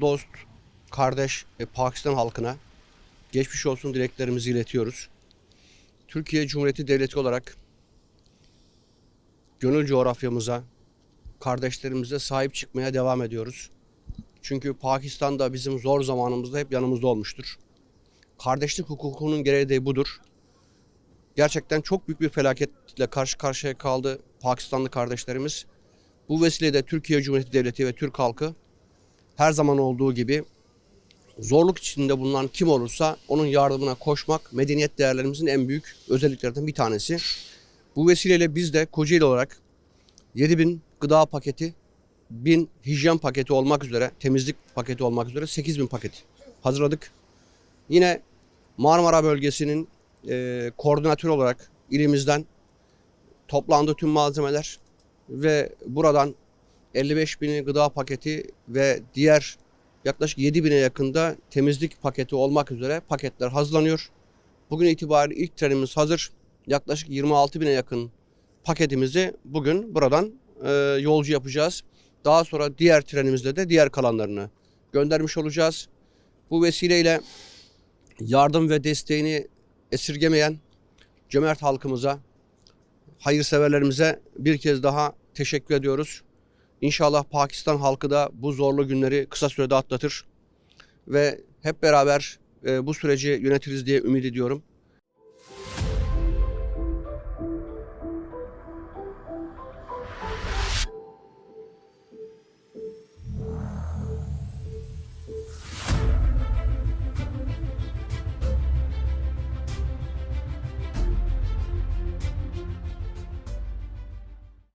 dost, kardeş ve Pakistan halkına geçmiş olsun dileklerimizi iletiyoruz. Türkiye Cumhuriyeti Devleti olarak gönül coğrafyamıza, kardeşlerimize sahip çıkmaya devam ediyoruz. Çünkü Pakistan da bizim zor zamanımızda hep yanımızda olmuştur. Kardeşlik hukukunun gereği de budur. Gerçekten çok büyük bir felaketle karşı karşıya kaldı Pakistanlı kardeşlerimiz. Bu vesileyle Türkiye Cumhuriyeti Devleti ve Türk halkı her zaman olduğu gibi zorluk içinde bulunan kim olursa onun yardımına koşmak medeniyet değerlerimizin en büyük özelliklerinden bir tanesi. Bu vesileyle biz de Kocaeli olarak 7000 gıda paketi, 1000 hijyen paketi olmak üzere, temizlik paketi olmak üzere 8000 paket hazırladık. Yine Marmara bölgesinin e, koordinatörü olarak ilimizden toplandı tüm malzemeler ve buradan 55 bin gıda paketi ve diğer yaklaşık 7 bine yakında temizlik paketi olmak üzere paketler hazırlanıyor. Bugün itibariyle ilk trenimiz hazır. Yaklaşık 26 bine yakın paketimizi bugün buradan e, yolcu yapacağız. Daha sonra diğer trenimizde de diğer kalanlarını göndermiş olacağız. Bu vesileyle yardım ve desteğini esirgemeyen cömert halkımıza, hayırseverlerimize bir kez daha teşekkür ediyoruz. İnşallah Pakistan halkı da bu zorlu günleri kısa sürede atlatır ve hep beraber e, bu süreci yönetiriz diye ümit ediyorum.